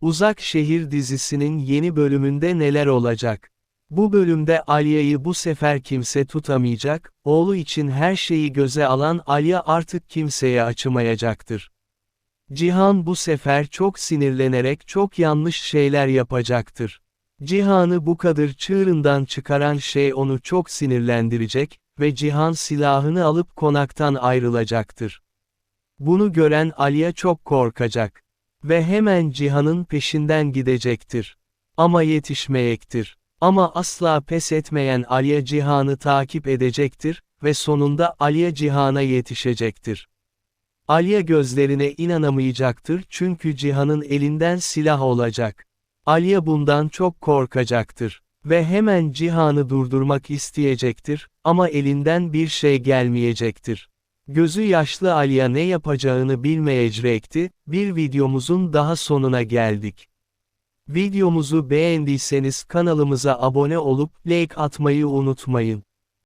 Uzak Şehir dizisinin yeni bölümünde neler olacak? Bu bölümde Alya'yı bu sefer kimse tutamayacak, oğlu için her şeyi göze alan Alya artık kimseye açımayacaktır. Cihan bu sefer çok sinirlenerek çok yanlış şeyler yapacaktır. Cihan'ı bu kadar çığırından çıkaran şey onu çok sinirlendirecek ve Cihan silahını alıp konaktan ayrılacaktır. Bunu gören Alya çok korkacak. Ve hemen Cihan'ın peşinden gidecektir. Ama yetişmeyektir. Ama asla pes etmeyen Alya Cihan'ı takip edecektir ve sonunda Alya Cihan'a yetişecektir. Alya gözlerine inanamayacaktır çünkü Cihan'ın elinden silah olacak. Alya bundan çok korkacaktır ve hemen Cihan'ı durdurmak isteyecektir ama elinden bir şey gelmeyecektir. Gözü yaşlı Alya ne yapacağını bilmeyecekti, bir videomuzun daha sonuna geldik. Videomuzu beğendiyseniz kanalımıza abone olup like atmayı unutmayın.